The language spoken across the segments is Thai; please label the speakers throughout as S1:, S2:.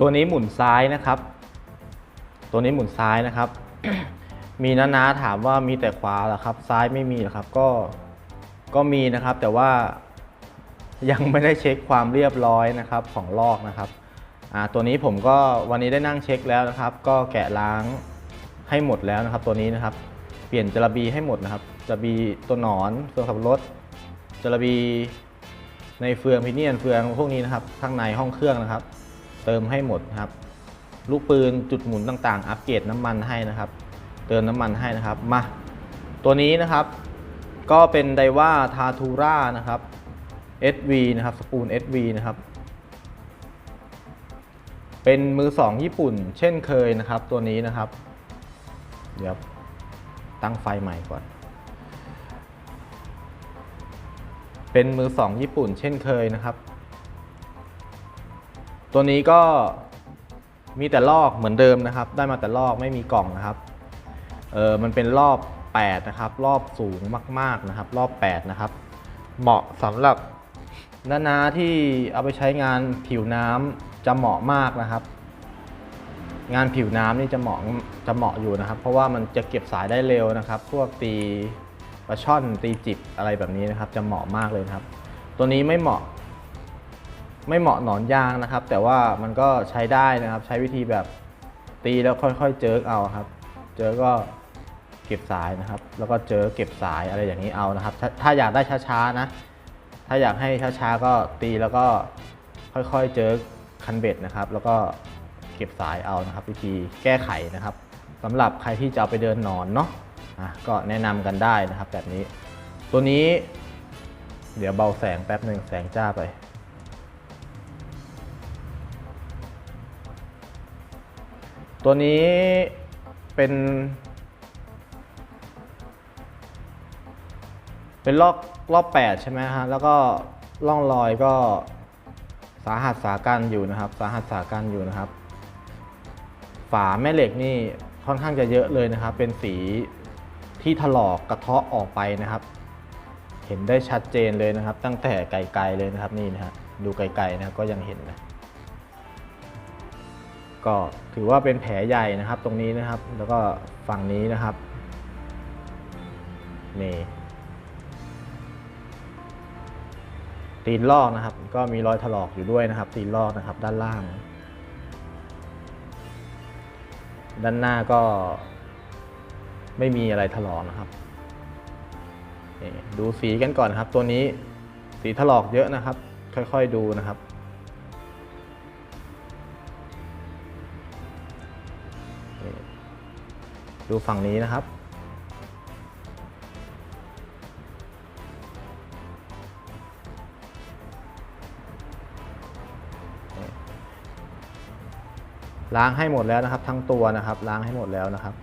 S1: ตัวนี้หมุนซ้ายนะครับ ตัวนี้หมุนซ้ายนะครับ มีนานาถามว่ามีแต่ขวาเหรอครับ ซ้ายไม่มีเหรอครับ ก็ ก็มีนะครับ แต่ว่ายังไม่ได้เช็คความเรียบร้อยนะครับของลอกนะครับอ่าตัวนี้ผมก็วันนี้ได้นั่งเช็คแล้วนะครับ ก็แกะล้างให้หมดแล้วนะครับ ตัวนี้นะครับ เปลี่ยนจระบีให้หมดนะครับจระบีตัวหนอนเฟืองขับรถจระบีในเฟืองพิเนียนเฟืองพวกนี้นะครับ ข้างในห้องเครื่องนะครับ เติมให้หมดครับ ลูกปืนจุดหมุนต่างๆ อัปเกรดน้ำมันให้นะครับ เติมน้ำมันให้นะครับ มา ตัวนี้นะครับ ก็เป็นไดว่าทาทูร่านะครับ SV นะครับสปูล SV นะครับ เป็นมือสองญี่ปุ่น เช่นเคยนะครับ ตัวนี้นะครับ เดี๋ยวตั้งไฟใหม่ก่อน เป็นมือสองญี่ปุ่น เช่นเคยนะครับ ตัวนี้ก็มีแต่ลอกเหมือนเดิมนะครับ ได้มาแต่ลอกไม่มีกล่องนะครับ เออมันเป็นรอบ 8 นะครับ รอบสูงมาก ๆนะครับ รอบ 8 นะครับ เหมาะสำหรับนานาที่เอาไปใช้งานผิวน้ำจะเหมาะมากนะครับ งานผิวน้ำนี่จะเหมาะจะเหมาะอยู่นะครับ เพราะว่ามันจะเก็บสายได้เร็วนะครับ พวกตีปลาช่อนตีจิบอะไรแบบนี้นะครับ จะเหมาะมากเลยครับ ตัวนี้ไม่เหมาะ ไม่เหมาะหนอนยางนะครับ แต่ว่ามันก็ใช้ได้นะครับ ใช้วิธีแบบตีแล้วค่อยๆ เจิกเอาครับ เจอก็เก็บสายนะครับ แล้วก็เจอเก็บสายอะไรอย่างนี้เอานะครับ ถ้าอยากได้ช้าๆนะ ถ้าอยากให้ช้าๆก็ตีแล้วก็ค่อยๆเจอคันเบ็ดนะครับ แล้วก็เก็บสายเอานะครับ วิธีแก้ไขนะครับสำหรับใครที่จะเอาไปเดินนอนเนาะะก็แนะนำกันได้นะครับแบบนี้ ตัวนี้ เดี๋ยวเบาแสงแป๊บหนึ่งแสงจ้าไป ตัวนี้เป็น เป็นรอบรอบ 8 ใช่ไหมฮะ แล้วก็ร่องรอยก็สาหัสสากันอยู่นะครับ สาหัสสากันอยู่นะครับ ฝาแม่เหล็กนี่ค่อนข้างจะเยอะเลยนะครับ เป็นสีที่ถลอกกระเทาะออกไปนะครับ เห็นได้ชัดเจนเลยนะครับ ตั้งแต่ไกลๆเลยนะครับนี่นะฮะดูไกลๆนะก็ยังเห็นนะ ก็ถือว่าเป็นแผลใหญ่นะครับตรงนี้นะครับ แล้วก็ฝั่งนี้นะครับนี่ตีนลอกนะครับ ก็มีรอยถลอกอยู่ด้วยนะครับ ตีนลอกนะครับ ด้านล่าง ด้านหน้าก็ไม่มีอะไรถลอกนะครับนี่ดูสีกันก่อนนครับ ตัวนี้สีถลอกเยอะนะครับ ค่อยๆดูนะครับ ดูฝั่งนี้นะครับ ล้างให้หมดแล้วนะครับ ทั้งตัวนะครับ ล้างให้หมดแล้วนะครับ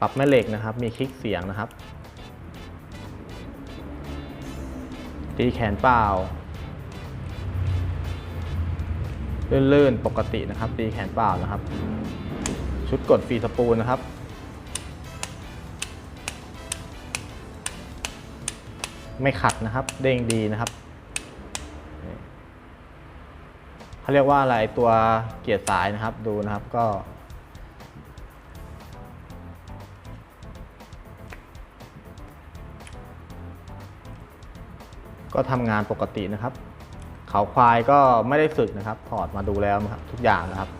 S1: ปรับแม่เหล็กนะครับ มีคลิกเสียงนะครับตีแขนเปล่า ลื่นๆ ปกตินะครับ ตีแขนเปล่านะครับ ชุดกดฟรีสปูลนะครับ ไม่ขัดนะครับ เด้งดีนะครับเขาเรียกว่าอะไรตัวเกียร์สายนะครับ ดูนะครับก็ ก็ทำงานปกตินะครับ เขาควายก็ไม่ได้สึกนะครับ ถอดมาดูแล้วนะครับทุกอย่างนะครับ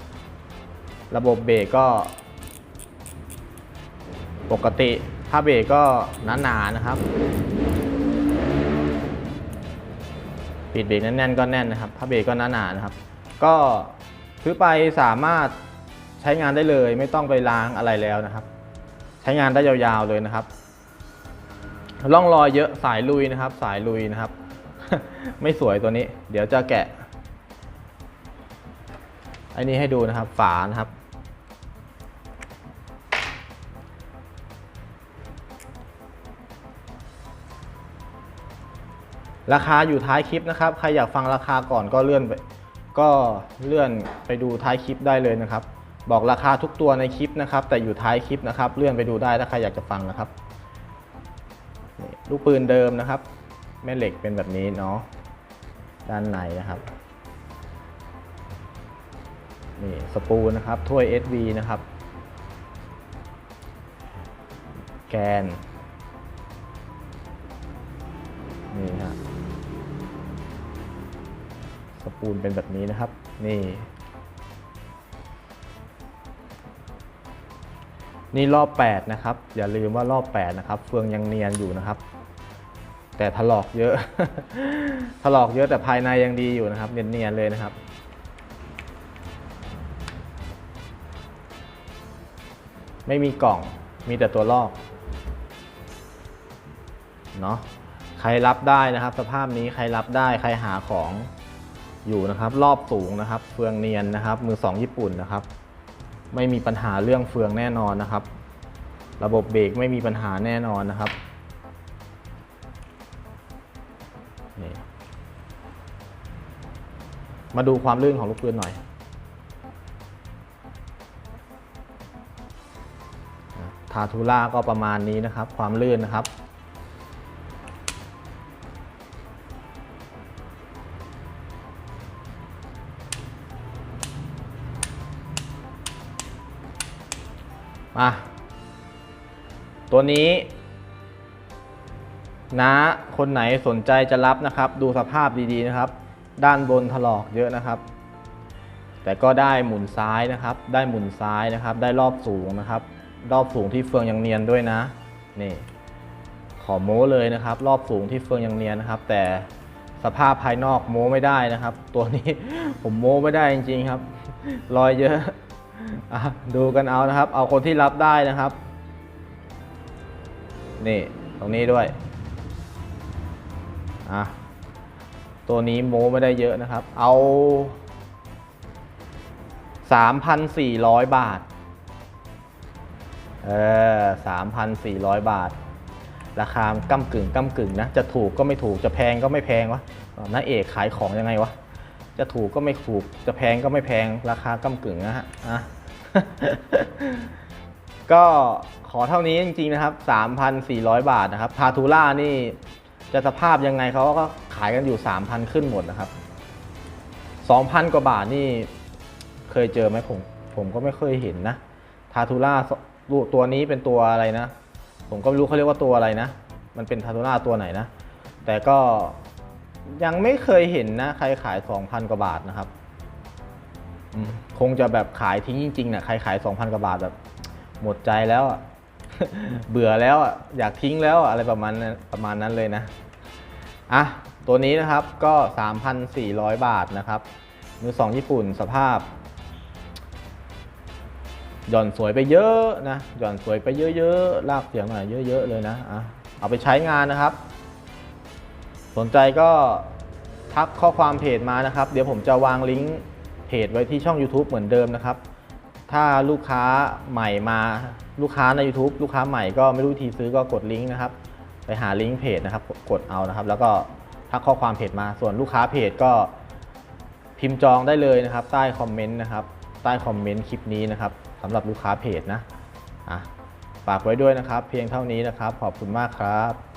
S1: ระบบเบรกก็ ปกติถ้าเบรกก็หนาๆนะครับ ปิดเบรกแน่นๆก็แน่นนะครับถ้าเบรกก็หนาๆนะครับ ก็ซื้อไปสามารถใช้งานได้เลยไม่ต้องไปล้างอะไรแล้วนะครับ ใช้งานได้ยาวๆเลยนะครับร่องรอยเยอะสายลุยนะครับ สายลุยนะครับ ไม่สวยตัวนี้ เดี๋ยวจะแกะไอ้นี้ให้ดูนะครับ ฝานะครับ ราคาอยู่ท้ายคลิปนะครับ ใครอยากฟังราคาก่อนก็เลื่อนไป ก็เลื่อนไปดูท้ายคลิปได้เลยนะครับ บอกราคาทุกตัวในคลิปนะครับ แต่อยู่ท้ายคลิปนะครับ เลื่อนไปดูได้ถ้าใครอยากจะฟังนะครับลูกปืนเดิมนะครับ แม่เหล็กเป็นแบบนี้เนาะด้านในนะครับนี่สปูลนะครับถ้วย SV นะครับ แกน นี่ฮะสปูลเป็นแบบนี้นะครับ นี่ นี่รอบ 8 นะครับ อย่าลืมว่ารอบ 8 นะครับ เฟืองยังเนียนอยู่นะครับ แต่ถลอกเยอะ ถลอกเยอะแต่ภายในยังดีอยู่นะครับ เนียนๆเลยนะครับ ไม่มีกล่องมีแต่ตัวลอกเนาะใครรับได้นะครับ สภาพนี้ใครรับได้ใครหาของอยู่นะครับ รอบสูงนะครับ เฟืองเนียนนะครับ มือสองญี่ปุ่นนะครับ ไม่มีปัญหาเรื่องเฟืองแน่นอนนะครับ ระบบเบรกไม่มีปัญหาแน่นอนนะครับ มาดูความลื่นของลูกปืนหน่อย ทาทูล่าก็ประมาณนี้นะครับ ความลื่นนะครับ มา ตัวนี้นะคนไหนสนใจจะรับนะครับ ดูสภาพดีๆนะครับ ด้านบนถลอกเยอะนะครับ แต่ก็ได้หมุนซ้ายนะครับ ได้หมุนซ้ายนะครับ ได้รอบสูงนะครับ รอบสูงที่เฟืองยังเนียนด้วยนะ นี่ ขอโม้เลยนะครับ รอบสูงที่เฟืองยังเนียนนะครับ แต่สภาพภายนอกโม้ไม่ได้นะครับ ตัวนี้ผมโม้ไม่ได้จริงๆครับรอยเยอะอะดูกันเอานะครับ เอาคนที่รับได้นะครับ นี่ตรงนี้ด้วยอะ ตัวนี้โม้ไม่ได้เยอะนะครับ เอา 3,400 บาท เออ 3,400 บาท ราคากำกึ่งกำกึ่งนะ จะถูกก็ไม่ถูก จะแพงก็ไม่แพงวะน้าเอกขายของยังไงวะ จะถูกก็ไม่ถูก จะแพงก็ไม่แพง ราคากำกึ่งนะฮะอะก็ขอเท่านี้จริงๆนะครับ 3,400 บาทนะครับ พาทูล่านี่ จะสภาพยังไงเขาก็ขายกันอยู่ 3,000 ขึ้นหมดนะครับ 2,000 กว่าบาทนี่เคยเจอไหมผมผมก็ไม่เคยเห็นนะทาทูล่าตัวนี้เป็นตัวอะไรนะ ผมก็ไม่รู้เขาเรียกว่าตัวอะไรนะ มันเป็นทาทูล่าตัวไหนนะ แต่ก็ยังไม่เคยเห็นนะ ใครขาย 2,000 กว่าบาทนะครับคงจะแบบขายทิ้งจริงๆนะใครขาย 2,000 กว่าบาทแบบหมดใจแล้ว เบื่อแล้วอะอยากทิ้งแล้วอะไรประมาณนั้นประมาณนั้นเลยนะอะตัวนี้นะครับก็ 3,400 บาทนะครับมือสองญี่ปุ่นสภาพหย่อนสวยไปเยอะนะหย่อนสวยไปเยอะๆลากเสียงหน่อยเยอะๆเลยนะอะเอาไปใช้งานนะครับ สนใจก็ทักข้อความเพจมานะครับ เดี๋ยวผมจะวางลิงก์เพจไว้ที่ช่อง YouTube เหมือนเดิมนะครับ ถ้าลูกค้าใหม่มา ลูกค้าใน YouTube ลูกค้าใหม่ก็ไม่รู้วิธีซื้อก็กดลิงก์นะครับ ไปหาลิงก์เพจนะครับ กดเอานะครับ แล้วก็ทักข้อความเพจมาส่วนลูกค้าเพจก็พิมพ์จองได้เลยนะครับ ใต้คอมเมนต์นะครับ ใต้คอมเมนต์คลิปนี้นะครับสำหรับลูกค้าเพจนะอะฝากไว้ด้วยนะครับ เพียงเท่านี้นะครับ ขอบคุณมากครับ